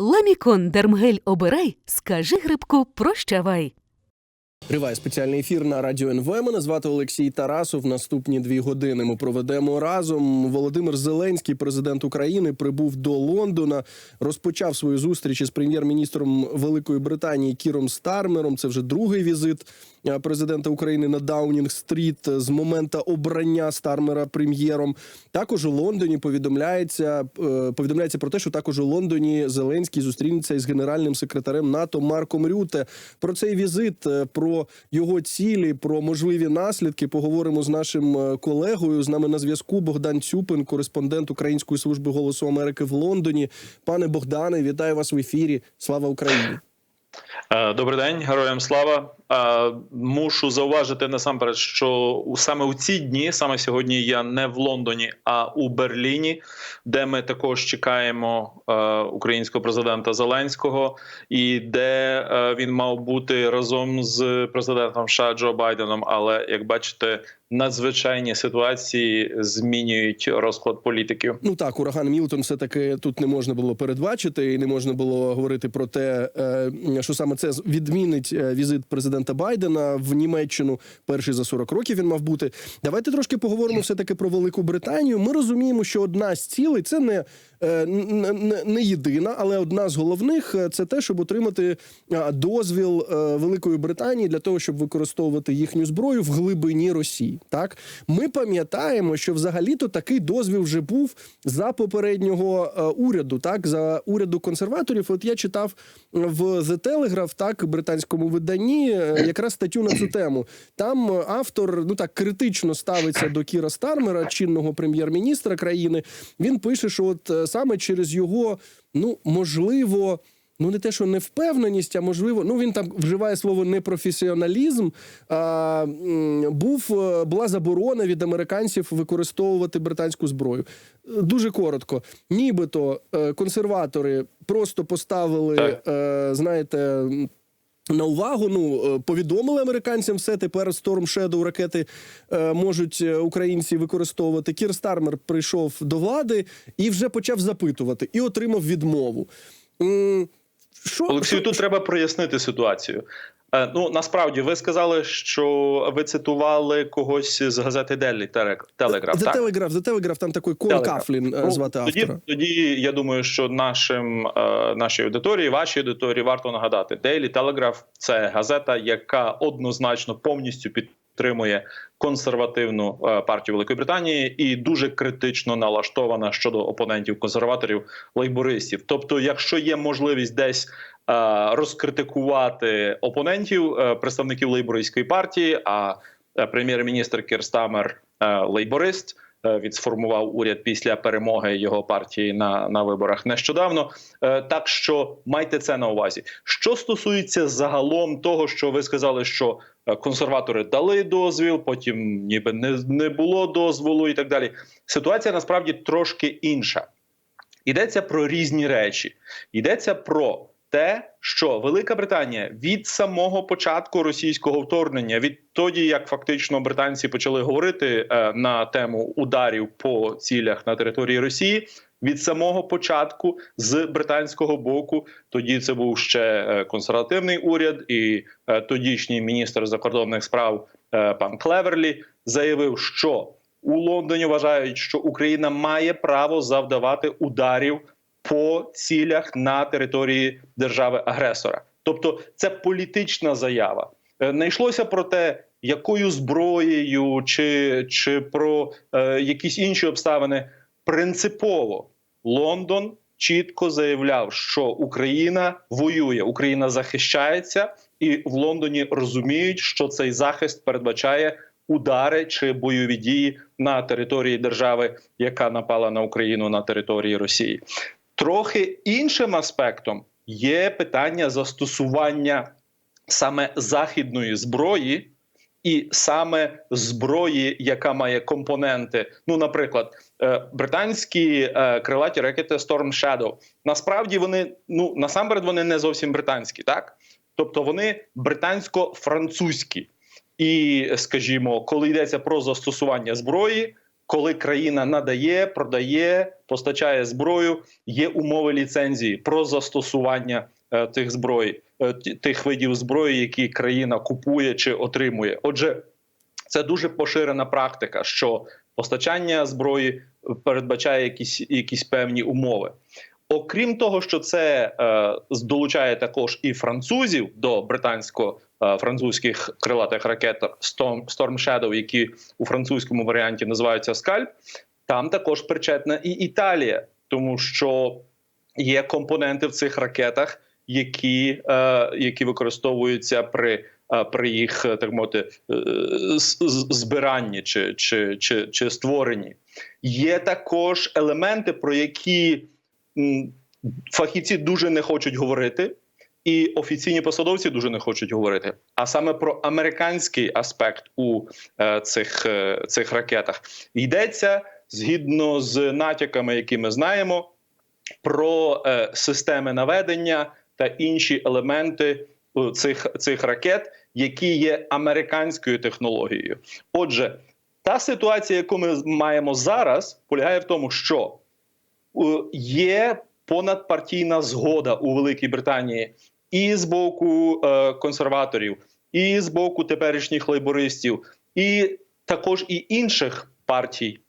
Ламікон Дермгель обирай, скажи грибку прощавай. Триває спеціальний ефір на радіо НВ. Мене звати Олексій Тарасов. Наступні дві години ми проведемо разом. Володимир Зеленський, президент України, прибув до Лондона, розпочав свою зустріч із прем'єр-міністром Великої Британії Кіром Стармером. Це вже другий візит президента України на Даунінг-стріт з моменту обрання Стармера прем'єром. Також у Лондоні повідомляється е, повідомляється про те, що також у Лондоні Зеленський зустрінеться із генеральним секретарем НАТО Марком Рюте. Про цей візит, е, про його цілі, про можливі наслідки поговоримо з нашим е, колегою. З нами на зв'язку Богдан Цюпин, кореспондент Української служби голосу Америки в Лондоні. Пане Богдане, вітаю вас в ефірі. Слава Україні! Е, Добрий день, героям слава. Е, Мушу зауважити насамперед, що саме у ці дні, саме сьогодні, я не в Лондоні, а у Берліні, де ми також чекаємо е, українського президента Зеленського, і де він мав бути разом з президентом США Джо Байденом. Але як бачите, надзвичайні ситуації змінюють розклад політиків. Ну так, ураган Мілтон все таки тут не можна було передбачити, і не можна було говорити про те, е, що саме це відмінить е, візит президента Байдена в Німеччину. Перший за 40 років він мав бути. Давайте трошки поговоримо все таки про Велику Британію. Ми розуміємо, що одна з цілей це не, не, не- єдина, але одна з головних е, це те, щоб отримати дозвіл е, Великої Британії для того, щоб використовувати їхню зброю в глибині Росії. Так ми пам'ятаємо, що взагалі-то такий дозвіл вже був за попереднього е, уряду, так за уряду консерваторів. От я читав в The Telegraph, так британському виданні, е, якраз статтю на цю тему. Там е, автор ну так критично ставиться до Кіра Стармера, чинного прем'єр-міністра країни. Він пише, що от е, саме через його ну можливо. Ну, не те, що невпевненість, а можливо, ну він там вживає слово непрофесіоналізм. А, був е, була заборона від американців використовувати британську зброю. Е, Дуже коротко. Нібито е, консерватори просто поставили, Так. знаєте. На увагу, ну е, повідомили американцям все. Тепер Storm Shadow ракети е, можуть е, українці використовувати. Кір Стармер прийшов до влади і вже почав запитувати і отримав відмову. Що, Олексію, що- тут треба прояснити ситуацію. Е, Ну насправді ви сказали, що ви цитували когось з газети Делі Телеграф. За телеграф за телеграф. Там такий Кол. Кафлін е, Ну, звати тоді, автора. тоді я думаю, що нашим е, нашій аудиторії, вашій аудиторії варто нагадати, Daily Telegraph – це газета, яка однозначно повністю підтримує консервативну е, партію Великої Британії і дуже критично налаштована щодо опонентів консерваторів лейбористів. Тобто, якщо є можливість десь е, розкритикувати опонентів е, представників лейбористської партії, а прем'єр-міністр Кір Стармер е, лейборист. е, Він сформував уряд після перемоги його партії на, на виборах нещодавно. Так що майте це на увазі. Що стосується загалом того, що ви сказали, що консерватори дали дозвіл, потім ніби не, не було дозволу, і так далі. Ситуація насправді трошки інша. Йдеться про різні речі. Йдеться про те, що Велика Британія від самого початку російського вторгнення, відтоді як фактично британці почали говорити е, на тему ударів по цілях на території Росії. Від самого початку з британського боку, тоді це був ще е, консервативний уряд, і е, тодішній міністр закордонних справ е, пан Клеверлі заявив, що у Лондоні вважають, що Україна має право завдавати ударів по цілях на території держави-агресора. Тобто, це політична заява. Не йшлося про те, якою зброєю чи, чи про е, якісь інші обставини. Принципово Лондон чітко заявляв, що Україна воює, Україна захищається, і в Лондоні розуміють, що цей захист передбачає удари чи бойові дії на території держави, яка напала на Україну на території Росії. Трохи іншим аспектом є питання застосування саме західної зброї. І саме зброї, яка має компоненти, ну, наприклад, е, британські е, крилаті ракети Storm Shadow, насправді вони ну насамперед вони не зовсім британські, так? Тобто вони британсько-французькі. І, скажімо, коли йдеться про застосування зброї, коли країна надає, продає, постачає зброю, є умови ліцензії про застосування е, тих зброї, тих видів зброї, які країна купує чи отримує. Отже, це дуже поширена практика, що постачання зброї передбачає якісь, якісь певні умови. Окрім того, що це е, долучає також і французів до британсько-французьких крилатих ракет Storm, Storm Shadow, які у французькому варіанті називаються Скальп, там також причетна і Італія, тому що є компоненти в цих ракетах, які, е, які використовуються при, е, при їх е, так мовити збиранні чи, чи, чи, чи створенні. Є також елементи, про які фахівці дуже не хочуть говорити, і офіційні посадовці дуже не хочуть говорити. А саме про американський аспект у е, цих, е, цих ракетах йдеться згідно з натяками, які ми знаємо, про е, системи наведення та інші елементи е, цих, цих ракет, які є американською технологією. Отже, та ситуація, яку ми маємо зараз, полягає в тому, що е, є понадпартійна згода у Великій Британії і з боку е, консерваторів, і з боку теперішніх лейбористів, і також і інших партій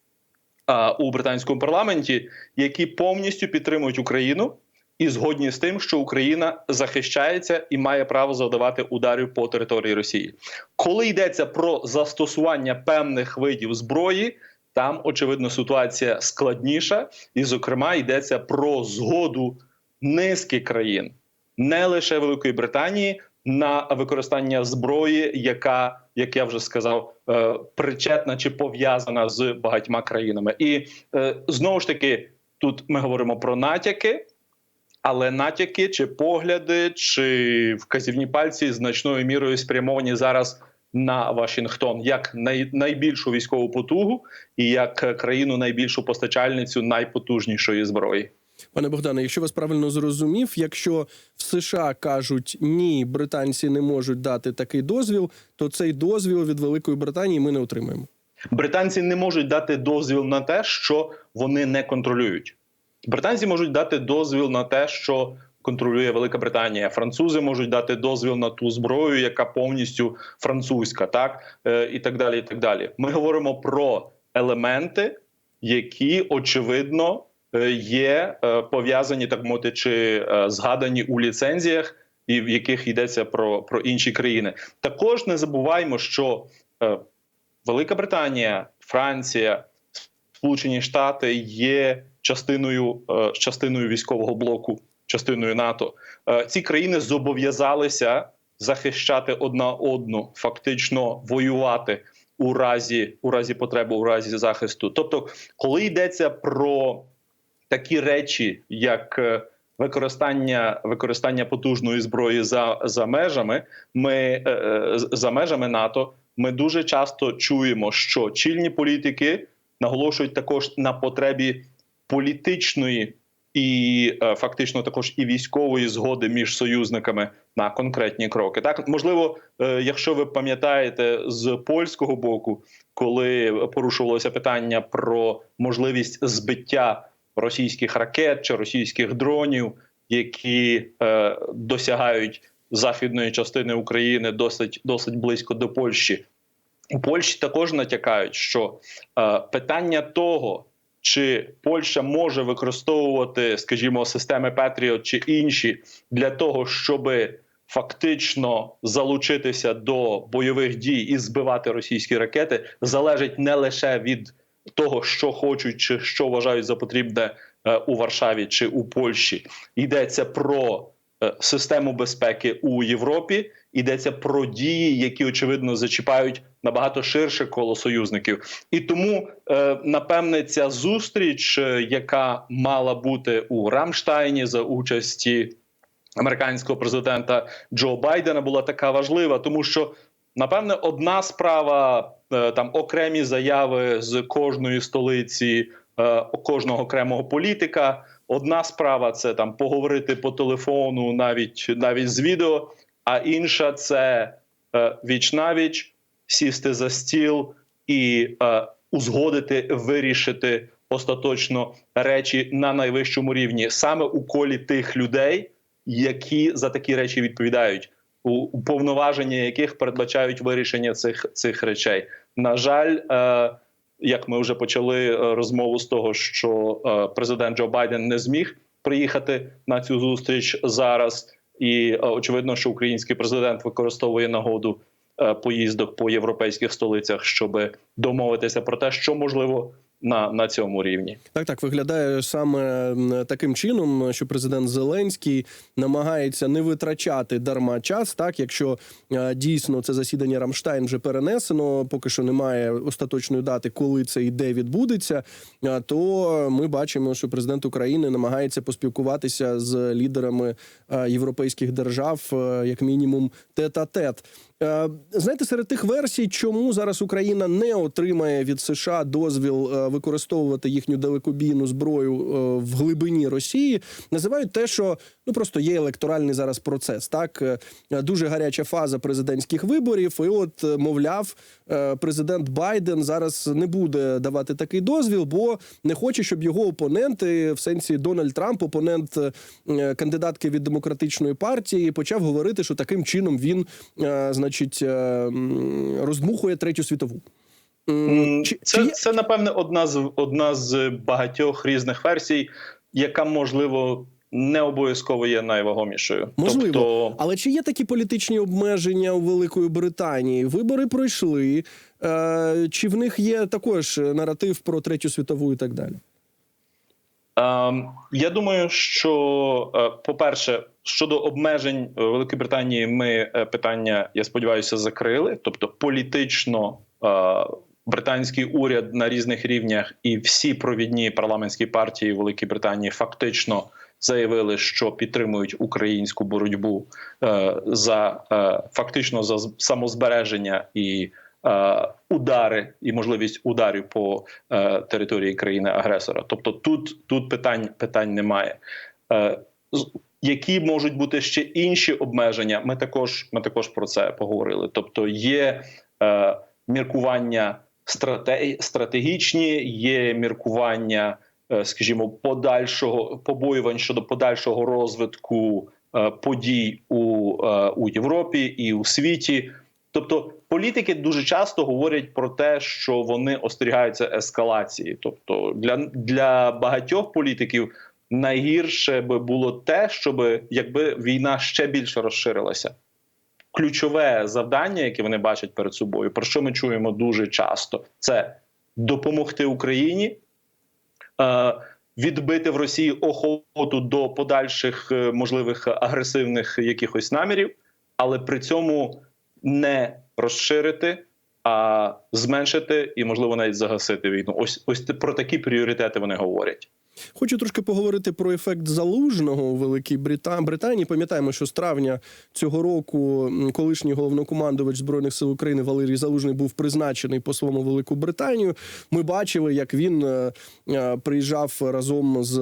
у британському парламенті, які повністю підтримують Україну і згодні з тим, що Україна захищається і має право завдавати ударів по території Росії. Коли йдеться про застосування певних видів зброї, там очевидно ситуація складніша, і, зокрема, йдеться про згоду низки країн, не лише Великої Британії, на використання зброї, яка, як я вже сказав, е, причетна чи пов'язана з багатьма країнами. І е, знову ж таки, тут ми говоримо про натяки. Але натяки чи погляди, чи вказівні пальці значною мірою спрямовані зараз на Вашингтон як най, найбільшу військову потугу і як країну найбільшу постачальницю найпотужнішої зброї. Пане Богдане, якщо вас правильно зрозумів, якщо в США кажуть ні, британці не можуть дати такий дозвіл, то цей дозвіл від Великої Британії ми не отримаємо. Британці не можуть дати дозвіл на те, що вони не контролюють. Британці можуть дати дозвіл на те, що контролює Велика Британія. Французи можуть дати дозвіл на ту зброю, яка повністю французька, так е, і так далі. І так далі. Ми говоримо про елементи, які очевидно е, є е, пов'язані, так мовити, чи згадані у ліцензіях, і в яких йдеться про, про інші країни. Також не забуваймо, що Велика Британія, Франція, Сполучені Штати є частиною, е, частиною військового блоку, частиною НАТО. Е, Ці країни зобов'язалися захищати одна одну, фактично воювати у разі, у разі потреби, у разі захисту. Тобто, коли йдеться про такі речі, як е, використання використання потужної зброї за, за межами, ми за межами НАТО, ми дуже часто чуємо, що чільні політики наголошують також на потребі політичної і е, фактично також і військової згоди між союзниками на конкретні кроки. Так можливо, е, якщо ви пам'ятаєте з польського боку, коли порушувалося питання про можливість збиття російських ракет чи російських дронів, які е, досягають західної частини України досить досить близько до Польщі. У Польщі також натякають, що е, питання того, чи Польща може використовувати, скажімо, системи Петріот чи інші для того, щоб фактично залучитися до бойових дій і збивати російські ракети, залежить не лише від того, що хочуть чи що вважають за потрібне е, у Варшаві чи у Польщі. Йдеться про систему безпеки у Європі. Йдеться про дії, які очевидно зачіпають набагато ширше коло союзників, і тому е, напевне ця зустріч, е, яка мала бути у Рамштайні за участі американського президента Джо Байдена, була така важлива, тому що напевне одна справа е, там окремі заяви з кожної столиці, е, кожного окремого політика. Одна справа це там поговорити по телефону, навіть навіть з відео. А інша це е, віч навіч сісти за стіл і е, узгодити, вирішити остаточно речі на найвищому рівні, саме у колі тих людей, які за такі речі відповідають, у повноваження яких передбачають вирішення цих, цих речей. На жаль, е, як ми вже почали е, розмову з того, що е, президент Джо Байден не зміг приїхати на цю зустріч зараз, і е, очевидно, що український президент використовує нагоду поїздок по європейських столицях, щоб домовитися про те, що можливо на, на цьому рівні. Так, так виглядає саме таким чином, що президент Зеленський намагається не витрачати дарма час. Так, якщо е, дійсно це засідання Рамштайн вже перенесено, поки що немає остаточної дати, коли це і де відбудеться. е, То ми бачимо, що президент України намагається поспілкуватися з лідерами е, європейських держав, як мінімум, тет-а-тет. Е, Знаєте, серед тих версій, чому зараз Україна не отримає від США дозвіл використовувати їхню далекобійну зброю е, в глибині Росії, називають те, що ну просто є електоральний зараз процес. Так Е, дуже гаряча фаза президентських виборів. І от, е, мовляв, президент Байден зараз не буде давати такий дозвіл, бо не хоче, щоб його опоненти, в сенсі Дональд Трамп, опонент кандидатки від демократичної партії, почав говорити, що таким чином він, значить, роздмухує третю світову. Чи- Це, чи це напевне одна з одна з багатьох різних версій, яка можливо не обов'язково є найвагомішою. Можливо, Тобто, але чи є такі політичні обмеження у Великої Британії? Вибори пройшли. Е, чи в них є також наратив про третю світову і так далі? Ем, я думаю, що е, по-перше, щодо обмежень е, Великої Британії, ми е, питання, я сподіваюся, закрили. Тобто, політично е, британський уряд на різних рівнях і всі провідні парламентські партії Великої Британії фактично заявили, що підтримують українську боротьбу е, за е, фактично за самозбереження і. е, Удари і можливість ударів по е, території країни-агресора. Тобто тут, тут питань, питань немає. Е, які можуть бути ще інші обмеження? Ми також, ми також про це поговорили. Тобто, є е, міркування стратегічні, є міркування, е, скажімо, подальшого побоювань щодо подальшого розвитку е, подій у, е, у Європі і у світі. Тобто політики дуже часто говорять про те, що вони остерігаються ескалації. Тобто, для, для багатьох політиків найгірше би було те, щоб якби війна ще більше розширилася. Ключове завдання, яке вони бачать перед собою, про що ми чуємо дуже часто, це допомогти Україні. Е, Відбити в Росії охоту до подальших е, можливих агресивних якихось намірів, але при цьому не розширити, а зменшити і, можливо, навіть загасити війну. Ось ось про такі пріоритети вони говорять. Хочу трошки поговорити про ефект залужного у Великій Брита- Британії. Пам'ятаємо, що з травня цього року колишній головнокомандувач збройних сил України Валерій Залужний був призначений послом у Велику Британію. Ми бачили, як він е, е, приїжджав разом з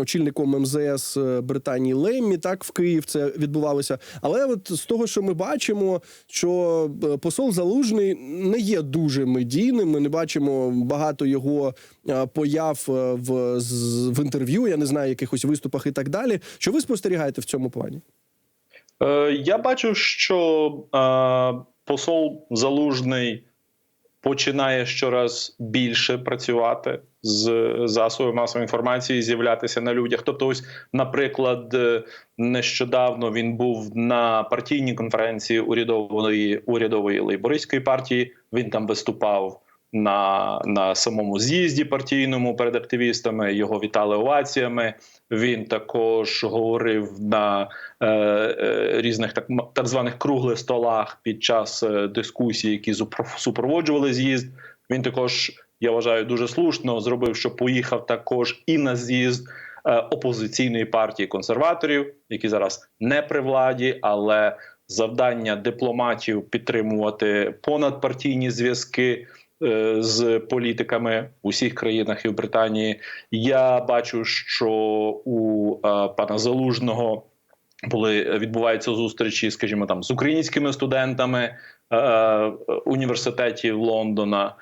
очільником МЗС Британії Леммі. Так в Київ це відбувалося. Але от з того, що ми бачимо, що е, посол Залужний не є дуже медійним. Ми не бачимо багато його е, появ е, в, в інтерв'ю. Я не знаю, якихось виступах і так далі. Що ви спостерігаєте в цьому плані? Е, я бачу, що е, посол Залужний починає щораз більше працювати з засобами масової інформації, з'являтися на людях. Тобто, ось, наприклад, е, нещодавно він був на партійній конференції урядової урядової лейбористської партії. Він там виступав. На, на самому з'їзді партійному перед активістами його вітали оваціями. Він також говорив на е, е, різних так, так званих круглих столах під час е, дискусій, які супроводжували з'їзд. Він також, я вважаю, дуже слушно зробив, що поїхав також і на з'їзд е, опозиційної партії консерваторів, які зараз не при владі, але завдання дипломатів підтримувати понадпартійні зв'язки. Е, З політиками в усіх країнах і в Британії я бачу, що у е, пана Залужного були відбуваються зустрічі, скажімо, там з українськими студентами е, університетів Лондона.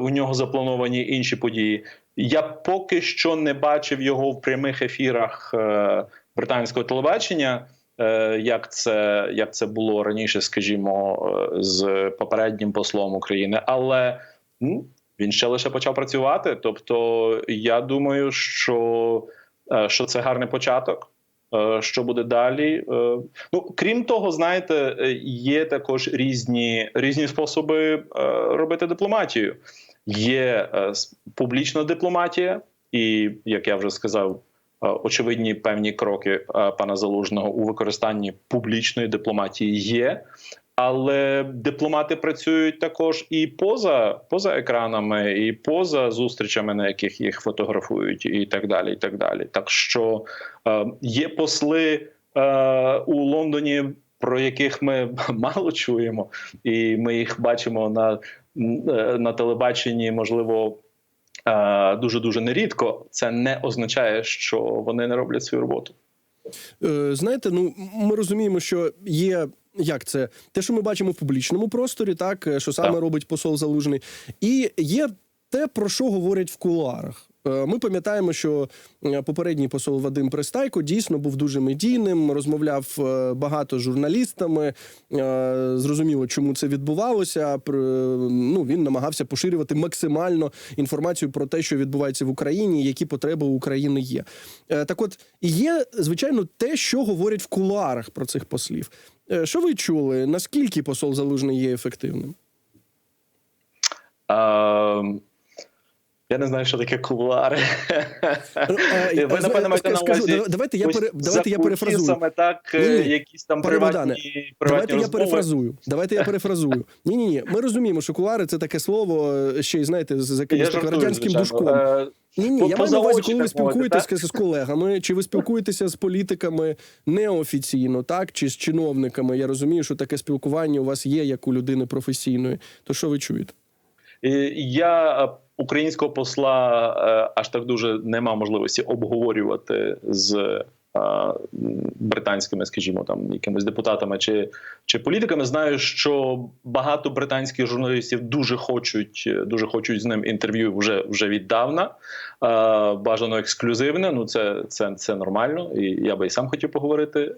У нього заплановані інші події. Я поки що не бачив його в прямих ефірах британського телебачення. Е, Як це, як це було раніше, скажімо, е, з попереднім послом України, але ну, він ще лише почав працювати. Тобто, я думаю, що, е, що це гарний початок. Що буде далі? Ну крім того, знаєте, є також різні, різні способи робити дипломатію. Є публічна дипломатія, і як я вже сказав, очевидні певні кроки е, пана Залужного у використанні публічної дипломатії є. Але дипломати працюють також і поза, поза екранами, і поза зустрічами, на яких їх фотографують, і так далі. І так далі. Так що е, є посли е, у Лондоні, про яких ми мало чуємо, і ми їх бачимо на, е, на телебаченні, можливо. Дуже дуже нерідко це не означає, що вони не роблять свою роботу. Е, Знаєте, ну ми розуміємо, що є. Як це те, що ми бачимо в публічному просторі, так е, що саме Так. робить посол Залужний, і є те, про що говорять в кулуарах. Е, Ми пам'ятаємо, що е, попередній посол Вадим Пристайко дійсно був дуже медійним, розмовляв е, багато з журналістами. Зрозуміло, чому це відбувалося. Ну він намагався поширювати максимально інформацію про те, що відбувається в Україні, які потреби у України є. Так, от є звичайно те, що говорять в кулуарах про цих послів. Що ви чули? Наскільки посол Залужний є ефективним? Ем, я не знаю, що таке кулуари. Е, Ви е, напевно маєте на увазі. Давайте я давайте я перефразую. кулісами, так, е, якісь там приватні, приватні Давайте я перефразую. Давайте я перефразую. Ні, ні, ні. Ми розуміємо, що кулуари це таке слово ще й знаєте, з якимось радянським душком. Ні, ні, я маю на увазі, коли ви спілкуєтеся з колегами, чи ви спілкуєтеся з політиками неофіційно, так чи з чиновниками. Я розумію, що таке спілкування у вас є як у людини професійної. То що ви чуєте? Я українського посла е, аж так дуже не мав можливості обговорювати з е, британськими, скажімо, там якимись депутатами чи, чи політиками. Знаю, що багато британських журналістів дуже хочуть, е, дуже хочуть з ним інтерв'ю вже вже віддавна. Бажано ексклюзивне. Ну це, це, це нормально, і я би і сам хотів поговорити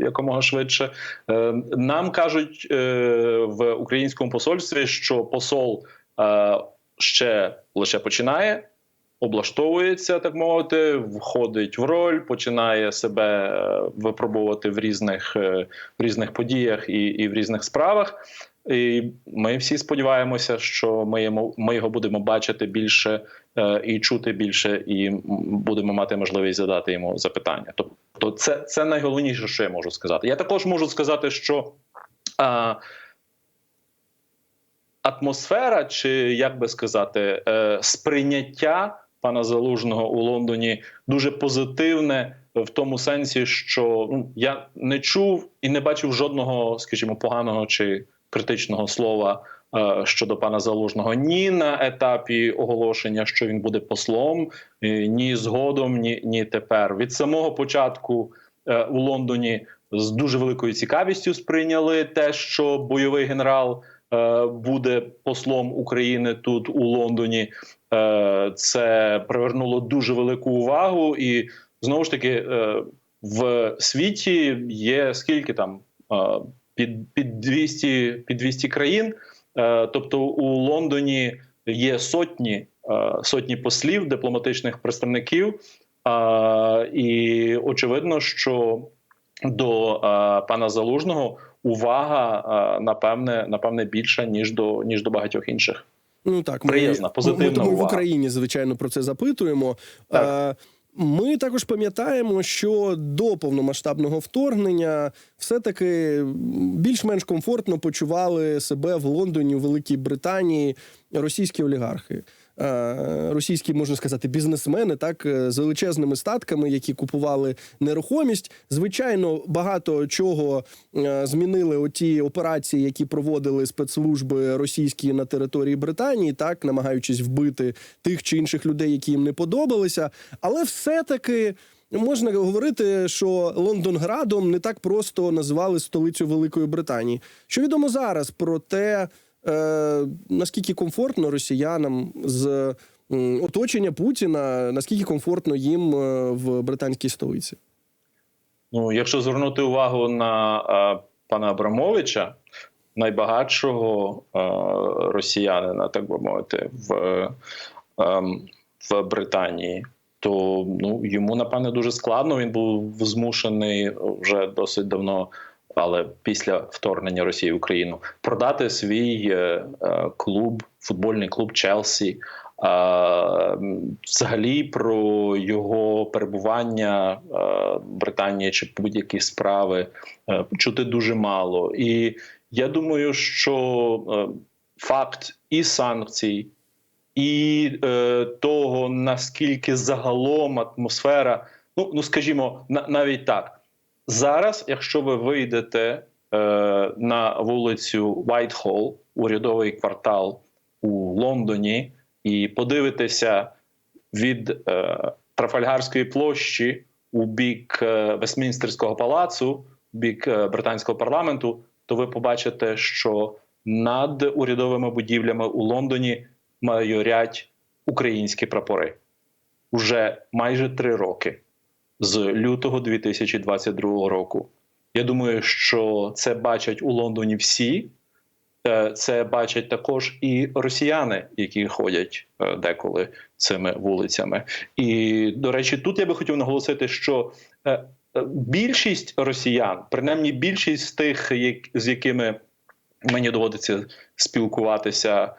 якомога швидше. Нам кажуть в українському посольстві, що посол ще лише починає, облаштовується, так мовити, входить в роль, починає себе е, випробувати в різних, е, в різних подіях і, і в різних справах. І ми всі сподіваємося, що ми, йому, ми його будемо бачити більше е, і чути більше, і будемо мати можливість задати йому запитання. Тобто, це, це найголовніше, що я можу сказати. Я також можу сказати, що. А, атмосфера, чи як би сказати, е, сприйняття пана Залужного у Лондоні дуже позитивне в тому сенсі, що ну, я не чув і не бачив жодного, скажімо, поганого чи критичного слова. е, Щодо пана Залужного, ні на етапі оголошення, що він буде послом, е, ні згодом, ні, ні тепер. Від самого початку е, у Лондоні з дуже великою цікавістю сприйняли те, що бойовий генерал буде послом України тут у Лондоні. Е, Це привернуло дуже велику увагу, і знову ж таки е, в світі є скільки там е, під, під 200, під 200 країн. Е, Тобто у Лондоні є сотні, е, сотні послів, дипломатичних представників. І очевидно, що до е, пана Залужного увага е, напевне напевне більша ніж до ніж до багатьох інших. Ну так, ми, Приязна, позитивна ми, тому і в. Україні, звичайно, про це запитуємо. Так. Е, Ми також пам'ятаємо, що до повномасштабного вторгнення все-таки більш-менш комфортно почували себе в Лондоні, у Великій Британії російські олігархи. Е, Російські можна сказати бізнесмени, так е, з величезними статками, які купували нерухомість. Звичайно, багато чого е, змінили оті операції, які проводили спецслужби російські на території Британії, так намагаючись вбити тих чи інших людей, які їм не подобалися. Але все-таки можна говорити, що Лондонградом не так просто називали столицю Великої Британії. Що відомо зараз про те, е, наскільки комфортно росіянам з оточення Путіна, наскільки комфортно їм е, в британській столиці? Ну, якщо звернути увагу на е, пана Абрамовича, найбагатшого е, росіянина, так би мовити, в, ем, в Британії, то ну, йому, напевне, дуже складно. Він був змушений вже досить давно, але після вторгнення Росії в Україну, продати свій е, е, клуб, футбольний клуб Челсі. А, взагалі про його перебування е, в Британії чи будь-які справи е, чути дуже мало. І я думаю, що е, факт і санкцій, і е, того, наскільки загалом атмосфера, ну, ну скажімо, на, навіть так. Зараз, якщо ви вийдете е, на вулицю Вайтхолл, урядовий квартал у Лондоні, і подивитеся від е, Трафальгарської площі у бік е, Вестмінстерського палацу, в бік е, британського парламенту, то ви побачите, що над урядовими будівлями у Лондоні майорять українські прапори. Уже майже три роки з лютого 2022 року. Я думаю, що це бачать у Лондоні всі. Е, Це бачать також і росіяни, які ходять е, деколи цими вулицями. І до речі, тут я би хотів наголосити, що е, більшість росіян, принаймні більшість з тих, з якими мені доводиться спілкуватися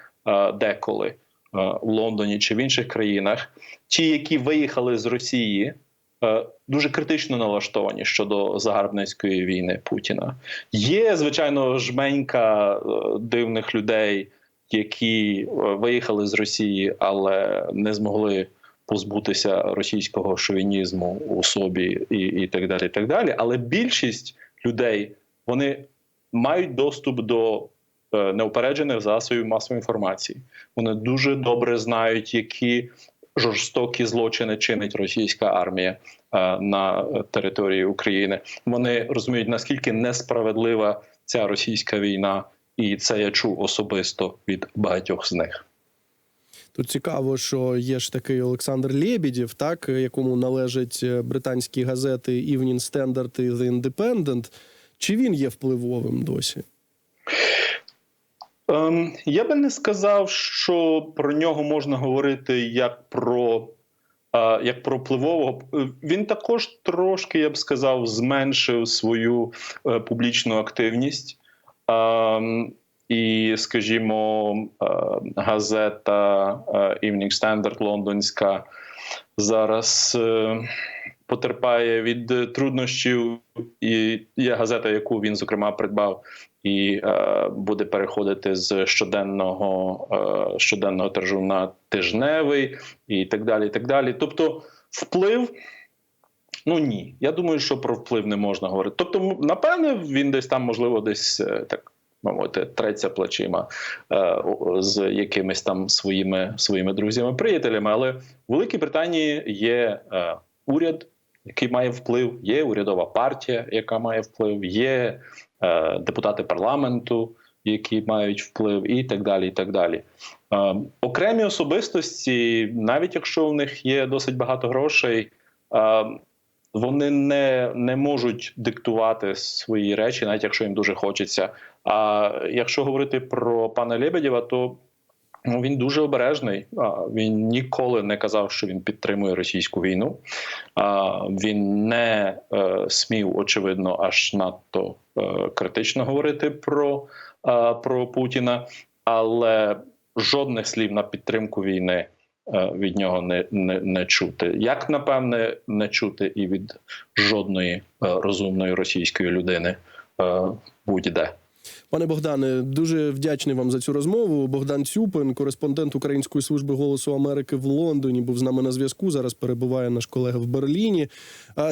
деколи в Лондоні чи в інших країнах, ті, які виїхали з Росії, дуже критично налаштовані щодо загарбницької війни Путіна. Є звичайно жменька е, дивних людей, які е, виїхали з Росії, але не змогли позбутися російського шовінізму у собі, і, і так далі. І так далі. Але більшість людей вони мають доступ до е, неупереджених засобів масової інформації. Вони дуже добре знають, які жорстокі злочини чинить російська армія е, на території України. Вони розуміють наскільки несправедлива ця російська війна, і це я чув особисто від багатьох з них. Тут цікаво, що є ж такий Олександр Лєбідєв, так якому належать е, британські газети Evening Standard і The Independent. Чи він є впливовим досі? Ем, я би не сказав, що про нього можна говорити як про, е, як про впливового. Е, Він також трошки, я б сказав, зменшив свою е, публічну активність. Ем, і, скажімо, е, газета е, Evening Standard лондонська зараз е, потерпає від е, труднощів. І є газета, яку він зокрема придбав і е, буде переходити з щоденного е, щоденного тиражу на тижневий, і так далі. і так далі. Тобто, вплив. Ну ні, я думаю, що про вплив не можна говорити. Тобто, напевне, він десь там, можливо, десь е, так мовити, треться плечима е, з якимись там своїми своїми друзями, приятелями. Але в Великій Британії є е, уряд, який має вплив, є урядова партія, яка має вплив, є депутати парламенту, які мають вплив, і так далі. І так далі. Е, окремі особистості, навіть якщо у них є досить багато грошей. Е, вони не, не можуть диктувати свої речі, навіть якщо їм дуже хочеться. А якщо говорити про пана Лебедєва, то ну, він дуже обережний. Він ніколи не казав, що він підтримує російську війну. Він не е, смів, очевидно, аж надто е, критично говорити про, е, про Путіна, але жодних слів на підтримку війни від нього не, не, не чути. Як напевне, не чути і від жодної розумної російської людини будь-де. Пане Богдане, дуже вдячний вам за цю розмову. Богдан Цюпин, кореспондент Української служби голосу Америки в Лондоні, був з нами на зв'язку. Зараз перебуває наш колега в Берліні.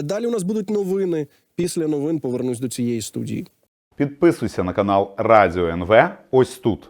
Далі у нас будуть новини. Після новин повернусь до цієї студії. Підписуйся на канал Радіо НВ ось тут.